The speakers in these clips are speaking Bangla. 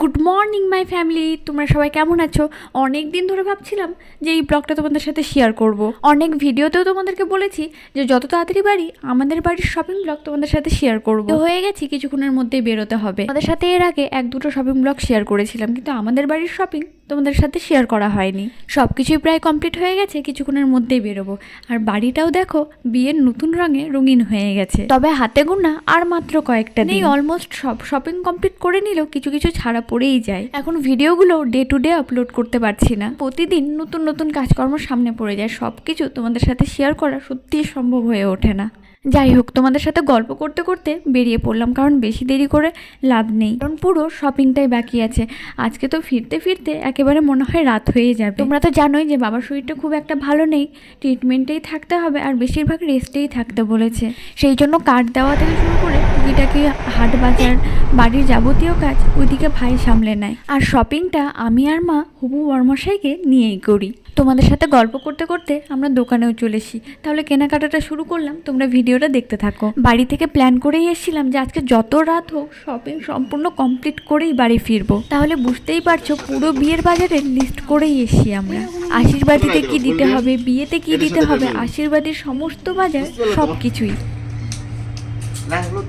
গুড মর্নিং মাই ফ্যামিলি তোমরা সবাই কেমন আছো? অনেক দিন ধরে ভাবছিলাম যে এই ব্লগটা তোমাদের সাথে শেয়ার করব। অনেক ভিডিওতেও তোমাদেরকে বলেছি যে যত তাড়াতাড়ি বাড়ি আমাদের বাড়ির শপিং ব্লগ তোমাদের সাথে শেয়ার করব। হয়ে গেছি, কিছুক্ষণের মধ্যেই বেরোতে হবে। আমাদের সাথে এর আগে এক দুটো শপিং ব্লগ শেয়ার করেছিলাম, কিন্তু আমাদের বাড়ির শপিং তোমাদের সাথে শেয়ার করা হয়নি। সব কিছুই প্রায় কমপ্লিট হয়ে গেছে কিছুক্ষণের মধ্যেই বেরোবো। আর বাড়িটাও দেখো বিয়ের নতুন রঙে রঙিন হয়ে গেছে। তবে হাতে গোনা আর মাত্র কয়েকটা নেই অলমোস্ট সব শপিং কমপ্লিট করে নিলেও কিছু কিছু ছাড়া পড়েই যায়। এখন ভিডিওগুলো ডে টু ডে আপলোড করতে পারছি না। প্রতিদিন নতুন নতুন কাজকর্ম সামনে পড়ে যায়। সব কিছু তোমাদের সাথে শেয়ার করা সত্যিই সম্ভব হয়ে ওঠে না। যাই হোক, তোমাদের সাথে গল্প করতে করতে বেরিয়ে পড়লাম, কারণ বেশি দেরি করে লাভ নেই। কারণ পুরো শপিংটাই বাকি আছে। আজকে তো ফিরতে ফিরতে একেবারে মনে হয় রাত হয়ে যাবে। তোমরা তো জানোই যে বাবার শরীরটা খুব একটা ভালো নেই। ট্রিটমেন্টেই থাকতে হবে আর বেশিরভাগ রেস্টেই থাকতে বলেছে। সেই জন্য কার্ড দেওয়া থেকে শুরু করে টুকিটাকি হাট বাজার, বাড়ির যাবতীয় কাজ ওইদিকে ভাই সামলে নেয়। আর শপিংটা আমি আর মা হুবু বর্মশাইকে নিয়েই করি। তোমাদের সাথে গল্প করতে করতে আমরা দোকানেও চলে এসি তাহলে কেনাকাটাটা শুরু করলাম। তোমরা ভিডিওটা দেখতে থাকো। বাড়ি থেকে প্ল্যান করেই এসেছিলাম যে আজকে যত রাত হোক শপিং সম্পূর্ণ কমপ্লিট করেই বাড়ি ফিরবো। তাহলে বুঝতেই পারছ, পুরো বিয়ের বাজারের লিস্ট করেই এসছি আমরা। আশীর্বাদীতে কি দিতে হবে, বিয়েতে কি দিতে হবে, আশীর্বাদীর সমস্ত বাজার সব কিছুই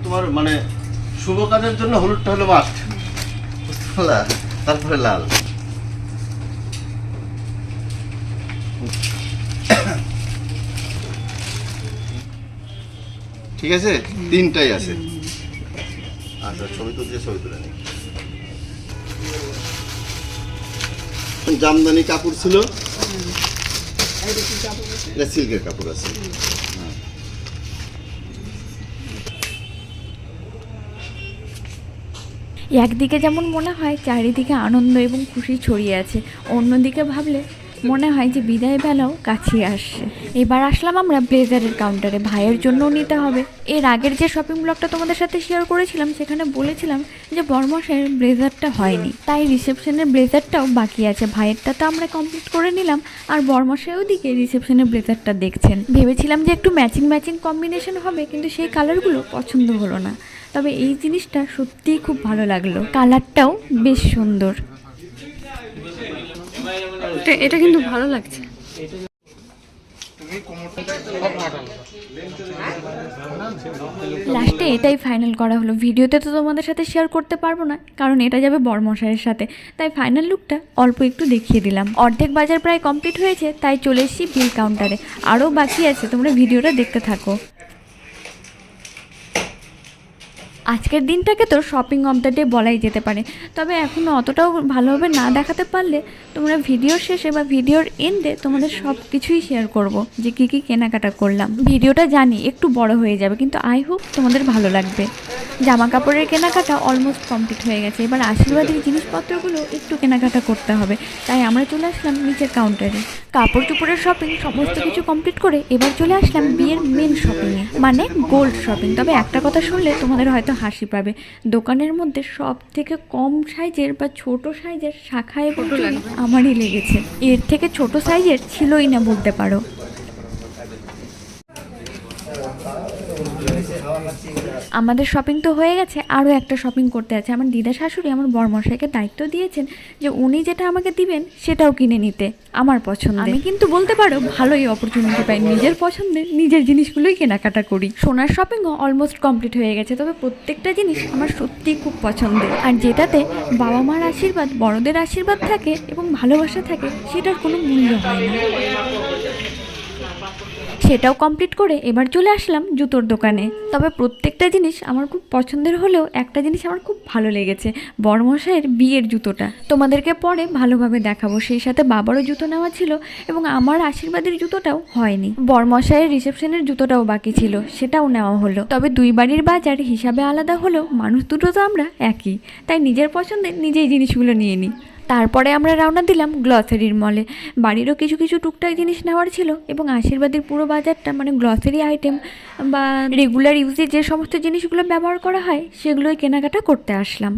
তোমার মানে শুভ কাজের জন্য হলুদটা হলো মাস্ট তারপরে লাল। ঠিক আছে? তিনটাই আছে। আচ্ছা ছবি তুলছে ছবি তুলে নিই জামদানি কাপড় ছিল। এটা সিল্কের কাপড় আছে। একদিকে যেমন মনে হয় চারিদিকে আনন্দ এবং খুশি ছড়িয়ে আছে। অন্যদিকে ভাবলে মনে হয় যে বিদায় বেলাও কাছিয়ে আসছে। এবার আসলাম আমরা ব্লেজারের কাউন্টারে ভাইয়ের জন্যও নিতে হবে। এর আগের যে শপিং ব্লগটা তোমাদের সাথে শেয়ার করেছিলাম, সেখানে বলেছিলাম যে বর্মশের ব্লেজারটা হয়নি। তাই রিসেপশনের ব্লেজারটাও বাকি আছে। ভাইয়েরটা তো আমরা কমপ্লিট করে নিলাম, আর বর্মশের ওদিকে রিসেপশনের ব্লেজারটা দেখছেন। ভেবেছিলাম যে একটু ম্যাচিং ম্যাচিং কম্বিনেশন হবে, কিন্তু সেই কালারগুলো পছন্দ হলো না। তবে এই জিনিসটা সত্যিই খুব ভালো লাগল। কালারটাও বেশ সুন্দর। এটা- এটা কিন্তু ভালো লাগছে। লাস্টে এটাই ফাইনাল করা হলো। ভিডিওতে তো তোমাদের সাথে শেয়ার করতে পারব না, কারণ এটা যাবে বর্মশাইয়ের সাথে। তাই ফাইনাল লুকটা অল্প একটু দেখিয়ে দিলাম। অর্ধেক বাজার প্রায় কমপ্লিট হয়েছে, তাই চলে এসেছি বিল কাউন্টারে আরও বাকি আছে, তোমরা ভিডিওটা দেখতে থাকো। আজকের দিনটাকে তো শপিং অফ দ্য ডে বলাই যেতে পারে। তবে এখনও অতটাও ভালোভাবে না দেখাতে পারলে তোমরা ভিডিওর শেষে বা ভিডিওর এন্ডে তোমাদের সব কিছুই শেয়ার করব যে কী কী কেনাকাটা করলাম। ভিডিওটা জানি একটু বড় হয়ে যাবে, কিন্তু আই হোপ তোমাদের ভালো লাগবে। জামা কাপড়ের কেনাকাটা অলমোস্ট কমপ্লিট হয়ে গেছে। এবার আশীর্বাদের জিনিসপত্রগুলো একটু কেনাকাটা করতে হবে। তাই আমরা চলে আসলাম নিচের কাউন্টারে কাপড় চোপড়ের শপিং সমস্ত কিছু কমপ্লিট করে এবার চলে আসলাম বিয়ের মেন শপিংয়ে মানে গোল্ড শপিং তবে একটা কথা শুনলে তোমাদের হয়তো হাসি পাবে দোকানের মধ্যে সব থেকে কম সাইজের বা ছোট সাইজের শাখায় আমারই লেগেছে। এর থেকে ছোট সাইজের ছিলই না বলতে পারো। আমাদের শপিং তো হয়ে গেছে আরও একটা শপিং করতে আছে। আমার দিদা শাশুড়ি আমার বরমশাইকে দায়িত্ব দিয়েছেন যে উনি যেটা আমাকে দিবেন সেটাও কিনে নিতে আমার পছন্দ আমি কিন্তু বলতে পারো ভালোই অপরচুনিটি পাই। নিজের পছন্দে নিজের জিনিসগুলোই কেনাকাটা করি। সোনার শপিংও অলমোস্ট কমপ্লিট হয়ে গেছে তবে প্রত্যেকটা জিনিস আমার সত্যিই খুব পছন্দের। আর যেটাতে বাবা মার আশীর্বাদ বড়দের আশীর্বাদ থাকে এবং ভালোবাসা থাকে সেটার কোনো মূল্য হয় না। সেটাও কমপ্লিট করে এবার চলে আসলাম জুতোর দোকানে। তবে প্রত্যেকটা জিনিস আমার খুব পছন্দের হলেও একটা জিনিস আমার খুব ভালো লেগেছে বড়মশাইয়ের বিয়ের জুতোটা। তোমাদেরকে পরে ভালোভাবে দেখাবো, সেই সাথে বাবারও জুতো নেওয়া ছিল এবং আমার আশীর্বাদের জুতোটাও হয়নি। বড়মশাইয়ের রিসেপশনের জুতোটাও বাকি ছিল, সেটাও নেওয়া হলো। তবে দুই বাড়ির বাজার হিসাবে আলাদা হলেও মানুষ দুটো তো আমরা একই, তাই নিজের পছন্দের নিজেই জিনিসগুলো নিয়ে নিই। তারপরে আমরা রওনা দিলাম গ্লসারির মলে। বাড়িরও কিছু কিছু টুকটাক জিনিস নেওয়ার ছিল এবং আশীর্বাদের পুরো বাজারটা মানে গ্লসারি আইটেম বা রেগুলার ইউজে যে সমস্ত জিনিসগুলো ব্যবহার করা হয়, সেগুলোই কেনাকাটা করতে আসলাম।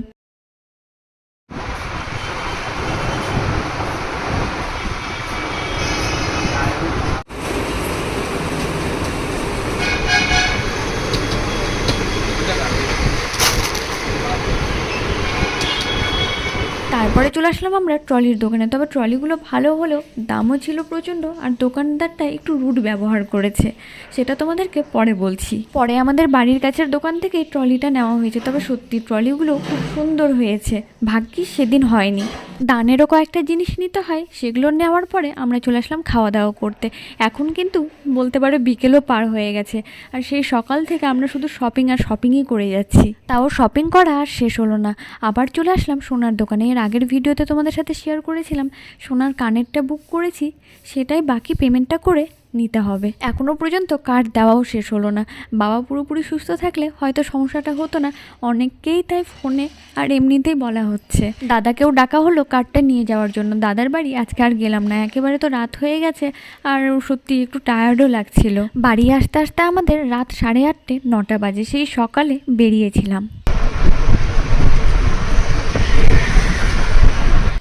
তারপরে চলে আসলাম আমরা ট্রলির দোকানে। তবে ট্রলিগুলো ভালো হলেও দামও ছিল প্রচণ্ড আর দোকানদারটা একটু রুট ব্যবহার করেছে। সেটা তোমাদেরকে পরে বলছি। পরে আমাদের বাড়ির কাছের দোকান থেকে ট্রলিটা নেওয়া হয়েছে। তবে সত্যি ট্রলিগুলো খুব সুন্দর হয়েছে। ভাগ্যি সেদিন হয়নি। দানেরও কয়েকটা জিনিস নিতে হয়, সেগুলো নেওয়ার পরে আমরা চলে আসলাম খাওয়া দাওয়া করতে। এখন কিন্তু বলতে পারো বিকেলও পার হয়ে গেছে, আর সেই সকাল থেকে আমরা শুধু শপিং আর শপিংই করে যাচ্ছি। তাও শপিং করা আর শেষ হলো না। আবার চলে আসলাম সোনার দোকানে। এর আগের ভিডিওতে তোমাদের সাথে শেয়ার করেছিলাম, সোনার কানেরটা বুক করেছি, সেটাই বাকি পেমেন্টটা করে নিতে হবে। এখনও পর্যন্ত কার্ড দেওয়াও শেষ হলো না। বাবা পুরোপুরি সুস্থ থাকলে হয়তো সমস্যাটা হতো না। অনেককেই তাই ফোনে আর এমনিতেই বলা হচ্ছে। দাদাকেও ডাকা হলো কার্ডটা নিয়ে যাওয়ার জন্য। দাদার বাড়ি আজকে আর গেলাম না। একেবারে তো রাত হয়ে গেছে আর সত্যি একটু টায়ার্ডও লাগছিল। বাড়ি আসতে আসতে আমাদের রাত সাড়ে আটটে, নটা বাজে। সেই সকালে বেরিয়েছিলাম।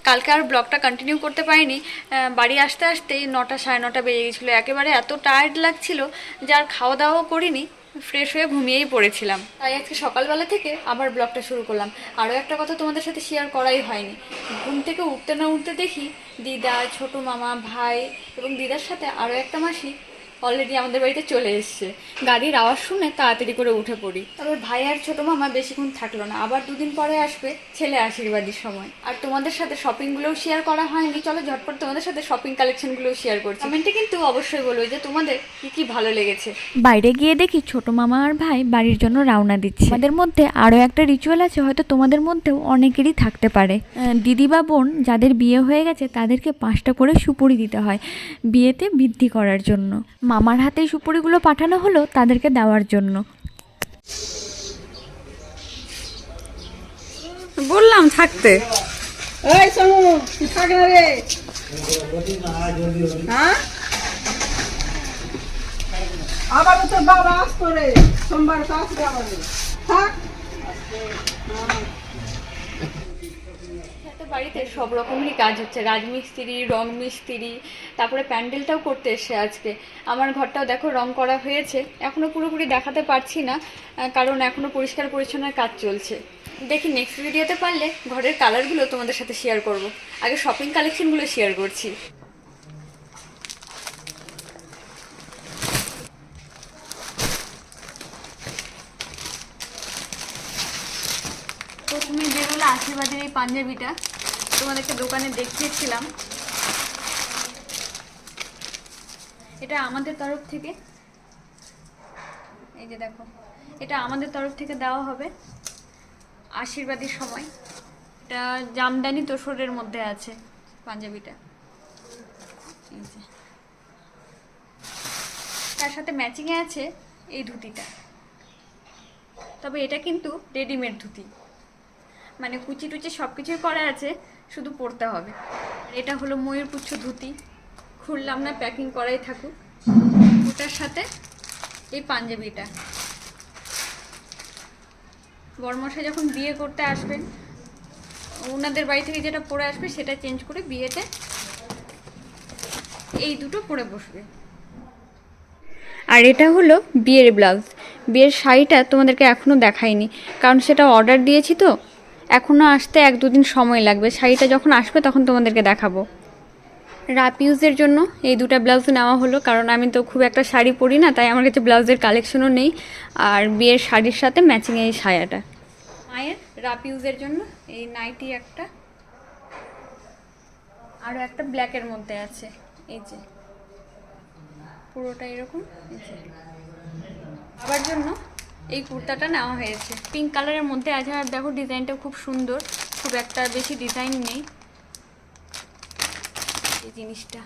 কালকে আর ব্লগটা কন্টিনিউ করতে পারিনি বাড়ি আসতে আসতেই নটা সাড়ে নটা বেজে গেছিল। একেবারে এত টায়ার্ড লাগছিল যার খাওয়া দাওয়াও করিনি ফ্রেশ হয়ে ঘুমিয়েই পড়েছিলাম। তাই আজকে সকালবেলা থেকে আবার ব্লগটা শুরু করলাম। আরও একটা কথা তোমাদের সাথে শেয়ার করাই হয়নি। ঘুম থেকে উঠতে না উঠতে দেখি দিদা, ছোট মামা, ভাই এবং দিদার সাথে আরও একটা মাসি অলরেডি আমাদের বাড়িতে চলে এসছে। গাড়ির আওয়াজ শুনে তাড়াতাড়ি করে উঠে পড়ি। তবে ভাই আর ছোট মামা বেশিক্ষণ থাকল না। আবার দুদিন পরে আসবে ছেলে আশীর্বাদীর সময়। আর তোমাদের সাথে শপিংগুলোও শেয়ার করা হয়নি। চলো ঝটপট তোমাদের সাথে শপিং কালেকশনগুলোও শেয়ার করছি। কমেন্টে কিন্তু অবশ্যই বলবে যে তোমাদের কি কি ভালো লেগেছে। বাইরে গিয়ে দেখি ছোট মামা আর ভাই বাড়ির জন্য রওনা দিচ্ছে। আমাদের মধ্যে আরও একটা রিচুয়াল আছে, হয়তো তোমাদের মধ্যেও অনেকেরই থাকতে পারে। দিদি বা বোন যাদের বিয়ে হয়ে গেছে, তাদেরকে পাঁচটা করে সুপুরি দিতে হয় বিয়েতে বৃদ্ধি করার জন্য। মামার হাতে সুপুরিগুলো পাঠানো হলো তাদেরকে দেওয়ার জন্য। বললাম থাকতে। এই সমু থাক না রে। হ্যাঁ? আবার তোর বাবা আসতো রে। সোমবার তো আসবে আবার থাক। একটা বাড়িতে সব রকমেরই কাজ হচ্ছে। রাজমিস্ত্রি, রং মিস্ত্রি, তারপরে প্যান্ডেলটাও করতে এসছে আজকে। আমার ঘরটাও দেখো রং করা হয়েছে। এখনও পুরোপুরি দেখাতে পারছি না কারণ এখনও পরিষ্কার পরিচ্ছন্নের কাজ চলছে। দেখি নেক্সট ভিডিওতে পারলে ঘরের কালারগুলো তোমাদের সাথে শেয়ার করব। আগে শপিং কালেকশনগুলো শেয়ার করছি। বেরোলো আশীর্বাদের এই পাঞ্জাবিটা তোমাদেরকে দোকানে দেখিয়েছিলাম। এটা আমাদের তরফ থেকে। এই যে দেখো, এটা আমাদের তরফ থেকে দেওয়া হবে আশীর্বাদের সময়। এটা জামদানি তোষরের মধ্যে আছে পাঞ্জাবিটা। তার সাথে ম্যাচিংয়ে আছে এই ধুতিটা। তবে এটা কিন্তু রেডিমেড ধুতি। মানে কুচি টুচি সব কিছুই করা আছে, শুধু পরতে হবে। এটা হলো ময়ূরপুচ্ছ ধুতি। খুললাম না প্যাকিং করাই থাকুক। ওটার সাথে এই পাঞ্জাবিটা। বরমশাই যখন বিয়ে করতে আসবেন, ওনাদের বাড়ি থেকে যেটা পরে আসবে, সেটা চেঞ্জ করে বিয়েতে এই দুটো পরে বসবে। আর এটা হলো বিয়ের ব্লাউজ বিয়ের শাড়িটা তোমাদেরকে এখনও দেখাইনি, কারণ সেটা অর্ডার দিয়েছি তো এখনও আসতে এক দুদিন সময় লাগবে। শাড়িটা যখন আসবে তখন তোমাদেরকে দেখাবো। রাপ ইউজের জন্য এই দুটো ব্লাউজ নেওয়া হলো, কারণ আমি তো খুব একটা শাড়ি পরি না, তাই আমার কাছে ব্লাউজের কালেকশনও নেই। আর বিয়ের শাড়ির সাথে ম্যাচিং এই সায়াটা মায়ের রাপ ইউজের জন্য এই নাইটি একটা। আরও একটা ব্ল্যাকের মধ্যে আছে, এই যে। পুরোটা এরকম, এই যে। জন্য এই কুর্তাটা নেওয়া হয়েছে। পিঙ্ক কালারের মধ্যে আছে, আর দেখো ডিজাইনটা খুব সুন্দর। খুব একটা বেশি ডিজাইন নেই। এই জিনিসটা।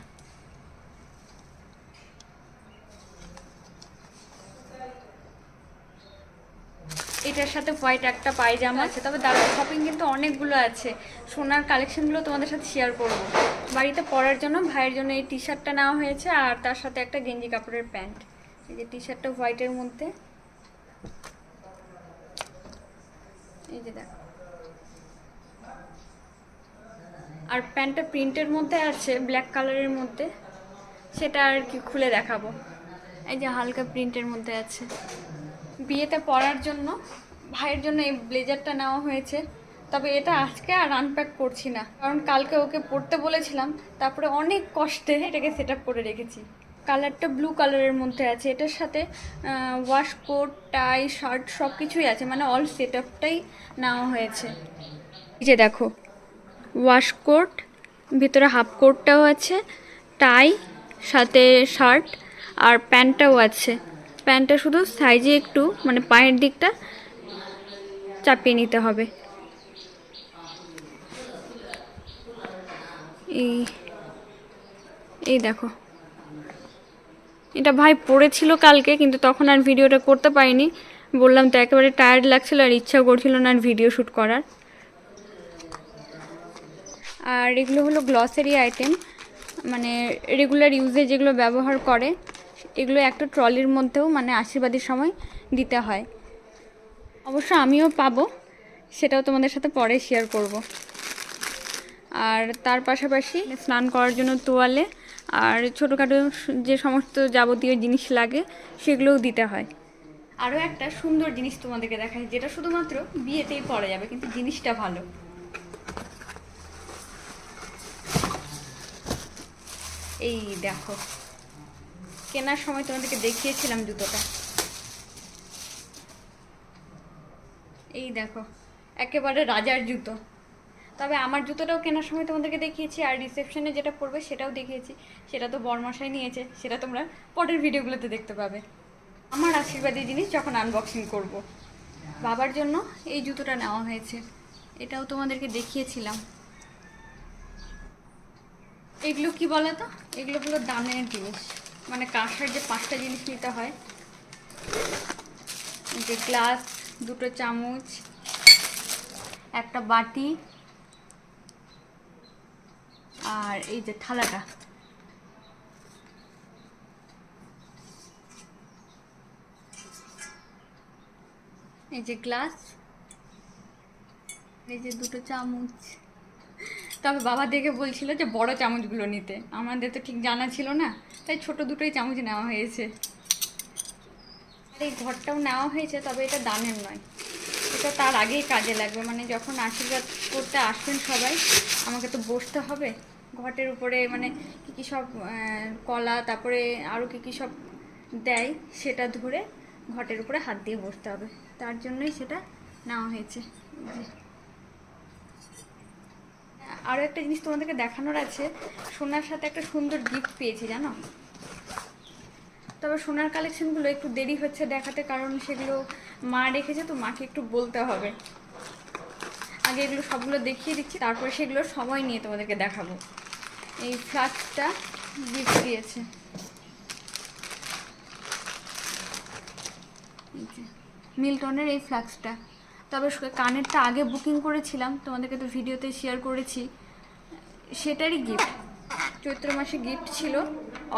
এটার সাথে হোয়াইট একটা পায়জামা আছে। তবে দাদা শপিং কিন্তু অনেকগুলো আছে। সোনার কালেকশনগুলো তোমাদের সাথে শেয়ার করব। বাড়িতে পরার জন্য, ভাইয়ের জন্য এই টি শার্টটা নেওয়া হয়েছে, আর তার সাথে একটা গেঞ্জি কাপড়ের প্যান্ট। এই যে টি শার্টটা হোয়াইটের মধ্যে। এই যে দেখো। আর প্যান্টটা প্রিন্টের মধ্যে আছে ব্ল্যাক কালারের মধ্যে। সেটা আর কি খুলে দেখাবো। এই যে হালকা প্রিন্টের মধ্যে আছে। বিয়েতে পরার জন্য, ভাইয়ের জন্য এই ব্লেজারটা নেওয়া হয়েছে। তবে এটা আজকে আর আনপ্যাক করছি না। কারণ কালকে ওকে পড়তে বলেছিলাম, তারপরে অনেক কষ্টে এটাকে সেট করে রেখেছি। কালারটা ব্লু কালারের মধ্যে আছে। এটার সাথে ওয়াশ কোট টাই শার্ট সব কিছুই আছে। মানে অল সেট আপটাই নেওয়া হয়েছে। এই যে দেখো ওয়াশ কোট ভিতরে হাফ কোটটাও আছে টাই সাথে শার্ট আর প্যান্টটাও আছে। প্যান্টটা শুধু সাইজে একটু মানে পায়ের দিকটা চাপিয়ে নিতে হবে। এই এই দেখো। এটা ভাই পড়েছিল কালকে, কিন্তু তখন আর ভিডিওটা করতে পারিনি। বললাম তো একেবারে টায়ার্ড লাগছিল আর ইচ্ছাও করছিল না আর ভিডিও শ্যুট করার। আর এগুলো হলো গ্লসারি আইটেম মানে রেগুলার ইউজে যেগুলো ব্যবহার করে, এগুলো একটা ট্রলির মধ্যেও মানে আশীর্বাদের সময় দিতে হয়। অবশ্য আমিও পাবো, সেটাও তোমাদের সাথে পরে শেয়ার করব। আর তার পাশাপাশি স্নান করার জন্য তোয়ালে আর ছোটোখাটো যে সমস্ত যাবতীয় জিনিস লাগে, সেগুলোও দিতে হয়। আরও একটা সুন্দর জিনিস তোমাদেরকে দেখাই, যেটা শুধুমাত্র বিয়েতেই পরা যাবে, কিন্তু জিনিসটা ভালো। এই দেখো, কেনার সময় তোমাদেরকে দেখিয়েছিলাম জুতোটা। এই দেখো, একেবারে রাজার জুতো। তবে আমার জুতোটাও কেনার সময় তোমাদেরকে দেখিয়েছি আর রিসেপশনে যেটা পড়বে সেটাও দেখিয়েছি। সেটা তো বরমশাই নিয়েছে, সেটা তোমরা পরের ভিডিওগুলোতে দেখতে পাবে। আমার আশীর্বাদী জিনিস যখন আনবক্সিং করব। বাবার জন্য এই জুতোটা নেওয়া হয়েছে। এটাও তোমাদেরকে দেখিয়েছিলাম। এগুলো কি বলো তো? এগুলো হলো দানের জিনিস। মানে কাঁসার যে পাঁচটা জিনিস নিতে হয়। যে গ্লাস, দুটো চামচ, একটা বাটি আর এই যে থালাটা। এই যে গ্লাস, এই যে দুটো চামচ। তবে বাবা দেখে বলছিল যে বড় চামচগুলো নিতে। আমাদের তো ঠিক জানা ছিল না, তাই ছোট দুটোই চামচ নেওয়া হয়েছে। আর এই ঘরটাও নেওয়া হয়েছে, তবে এটা দানের নয়। এটা তার আগেই কাজে লাগবে মানে যখন আশীর্বাদ করতে আসবেন সবাই, আমাকে তো বসতে হবে। ঘটের উপরে মানে কী কী সব কলা, তারপরে আরও কী কী সব দেয় সেটা ধরে ঘটের উপরে হাত দিয়ে বসতে হবে। তার জন্যই সেটা নেওয়া হয়েছে। আরও একটা জিনিস তোমাদেরকে দেখানোর আছে, সোনার সাথে একটা সুন্দর গিফট পেয়েছি, জানো? তবে সোনার কালেকশনগুলো একটু দেরি হচ্ছে দেখাতে, কারণ সেগুলো মা রেখেছে, তো মাকে একটু বলতে হবে। আগে এগুলো সবগুলো দেখিয়ে দিচ্ছি, তারপরে সেগুলো সময় নিয়ে তোমাদেরকে দেখাবো। এই ফ্লাস্কটা গিফট দিয়েছে। মিল্টনের এই ফ্লাক্সটা তবে কানেরটা আগে বুকিং করেছিলাম, তোমাদেরকে তো ভিডিওতে শেয়ার করেছি। সেটারই গিফট চৈত্র মাসে গিফট ছিল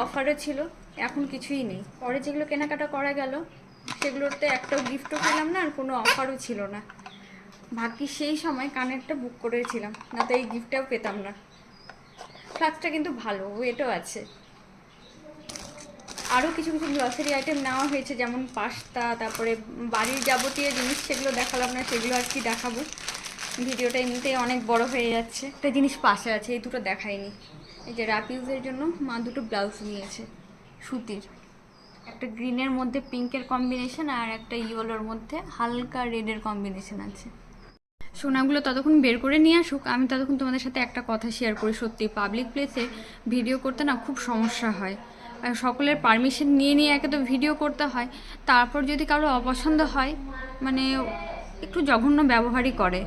অফারও ছিল, এখন কিছুই নেই। পরে যেগুলো কেনাকাটা করা গেল, সেগুলোতে একটাও গিফটও পেলাম না, আর কোনো অফারও ছিল না। ভাগ্যি সেই সময় কানেরটা বুক করেছিলাম না তো এই গিফটটাও পেতাম না। ফ্লাক্সটা কিন্তু ভালো, ওয়েটও আছে। আরও কিছু কিছু গ্রসারি আইটেম নেওয়া হয়েছে, যেমন পাস্তা, তারপরে বাড়ির যাবতীয় জিনিস, সেগুলো দেখালাম না, সেগুলো আর কি দেখাবো। ভিডিওটা এমনিতেই অনেক বড় হয়ে যাচ্ছে। একটা জিনিস পাশে আছে, এই দুটো দেখায়নি এই যে র্যাপ ইউজের জন্য মা দুটো ব্লাউজ নিয়েছে, সুতির। একটা গ্রিনের মধ্যে পিঙ্কের কম্বিনেশন আর একটা ইয়েলোর মধ্যে হালকা রেডের কম্বিনেশন আছে। সোনাগুলো ততক্ষণ বের করে নিয়ে আসুক, আমি ততক্ষণ তোমাদের সাথে একটা কথা শেয়ার করি। সত্যি পাবলিক প্লেসে ভিডিও করতে না খুব সমস্যা হয়। সকলের পারমিশন নিয়ে নিয়ে একে তো ভিডিও করতে হয়। তারপর যদি কারও অপছন্দ হয় মানে একটু জঘন্য ব্যবহারই করে।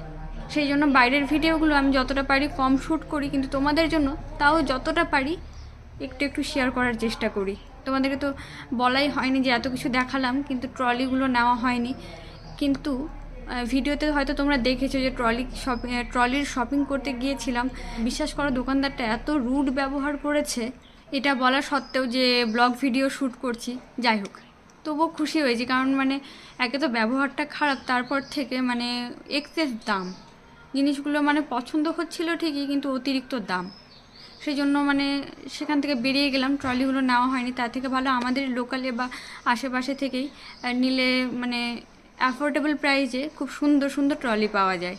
সেই জন্য বাইরের ভিডিওগুলো আমি যতটা পারি কম শ্যুট করি, কিন্তু তোমাদের জন্য তাও যতটা পারি একটু একটু শেয়ার করার চেষ্টা করি। তোমাদেরকে তো বলাই হয়নি যে এত কিছু দেখালাম, কিন্তু ট্রলিগুলো নেওয়া হয়নি। কিন্তু ভিডিওতে হয়তো তোমরা দেখেছ যে ট্রলি শপিং ট্রলির শপিং করতে গিয়েছিলাম। বিশ্বাস করো, দোকানদারটা এত রুড ব্যবহার করেছে, এটা বলা সত্ত্বেও যে ব্লগ ভিডিও শ্যুট করছি। যাই হোক, তবুও খুশি হয়েছি, কারণ মানে একে তো ব্যবহারটা খারাপ, তারপর থেকে মানে এক্সেস দাম। জিনিসগুলো মানে পছন্দ হচ্ছিল ঠিকই, কিন্তু অতিরিক্ত দাম। সেই জন্য মানে সেখান থেকে বেরিয়ে গেলাম, ট্রলিগুলো নেওয়া হয়নি তার থেকে ভালো আমাদের লোকালে বা আশেপাশে থেকেই নিলে মানে অ্যাফোর্ডেবল প্রাইসে খুব সুন্দর সুন্দর ট্রলি পাওয়া যায়।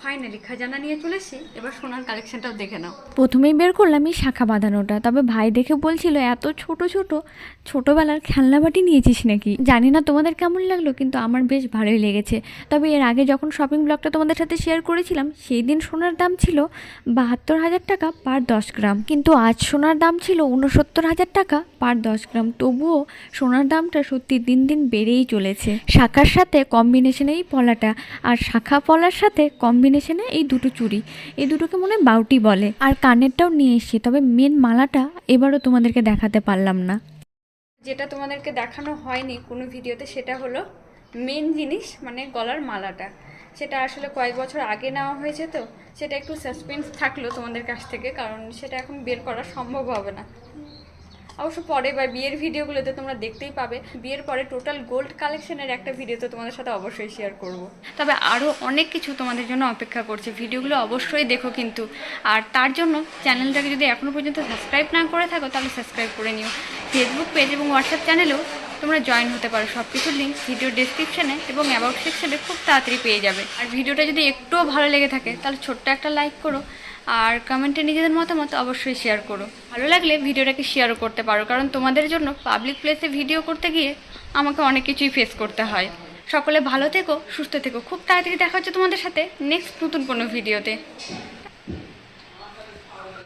ফাইনালি খাজানা নিয়ে চলে এসেছি। এবার সোনার কালেকশনটাও দেখে নাও। প্রথমেই বের করলাম এই শাখা বাঁধানোটা, তবে ভাই দেখে বলছিল, এত ছোট ছোট, ছোটোবেলার খেলনা বাটি নিয়েছিস নাকি? জানি না তোমাদের কেমন লাগল, কিন্তু আমার বেশ ভালোই লেগেছে। তবে এর আগে যখন শপিং ব্লগটা তোমাদের সাথে শেয়ার করেছিলাম, সেই দিন সোনার দাম ছিল বাহাত্তর হাজার টাকা পার দশ গ্রাম। কিন্তু আজ সোনার দাম ছিল উনসত্তর হাজার টাকা পার দশ গ্রাম। তবুও সোনার দামটা সত্যি দিন দিন বেড়েই চলেছে। শাখার সাথে কম্বিনেশনে এই পলাটা, আর শাখা পলার সাথে কম্বিনেশনে এই দুটো চুড়ি। এই দুটোকে মনে হয় বাউটি বলে। আর কানেরটাও নিয়ে এসেছি, তবে মেন মালাটা এবারও তোমাদেরকে দেখাতে পারলাম না। যেটা তোমাদেরকে দেখানো হয়নি কোনো ভিডিওতে, সেটা হলো মেন জিনিস মানে গলার মালাটা। সেটা আসলে কয়েক বছর আগে নেওয়া হয়েছে তো, সেটা একটু সাসপেন্স থাকল তোমাদের কাছ থেকে, কারণ সেটা এখন বের করা সম্ভব হবে না। অবশ্য পরে বা বিয়ের ভিডিওগুলোতে তোমরা দেখতেই পাবে। বিয়ের পরে টোটাল গোল্ড কালেকশনের একটা ভিডিও তো তোমাদের সাথে অবশ্যই শেয়ার করব। তবে আরও অনেক কিছু তোমাদের জন্য অপেক্ষা করছে। ভিডিওগুলো অবশ্যই দেখো কিন্তু। আর তার জন্য চ্যানেলটাকে যদি এখনও পর্যন্ত সাবস্ক্রাইব না করে থাকো, তাহলে সাবস্ক্রাইব করে নিও। ফেসবুক পেজ এবং হোয়াটসঅ্যাপ চ্যানেলেও তোমরা জয়েন হতে পারো। সব কিছুর লিঙ্ক ভিডিও ডিসক্রিপশনে এবং অ্যাবাউট সেকশনে খুব তাড়াতাড়ি পেয়ে যাবে। আর ভিডিওটা যদি একটুও ভালো লেগে থাকে, তাহলে ছোট্ট একটা লাইক করো। আর কমেন্টে নিজেদের মতামত অবশ্যই শেয়ার করো। ভালো লাগলে ভিডিওটাকে শেয়ারও করতে পারো, কারণ তোমাদের জন্য পাবলিক প্লেসে ভিডিও করতে গিয়ে আমাকে অনেক কিছুই ফেস করতে হয়। সকলে ভালো থেকো, সুস্থ থেকো। খুব তাড়াতাড়ি দেখা হচ্ছে তোমাদের সাথে নেক্সট নতুন কোনো ভিডিওতে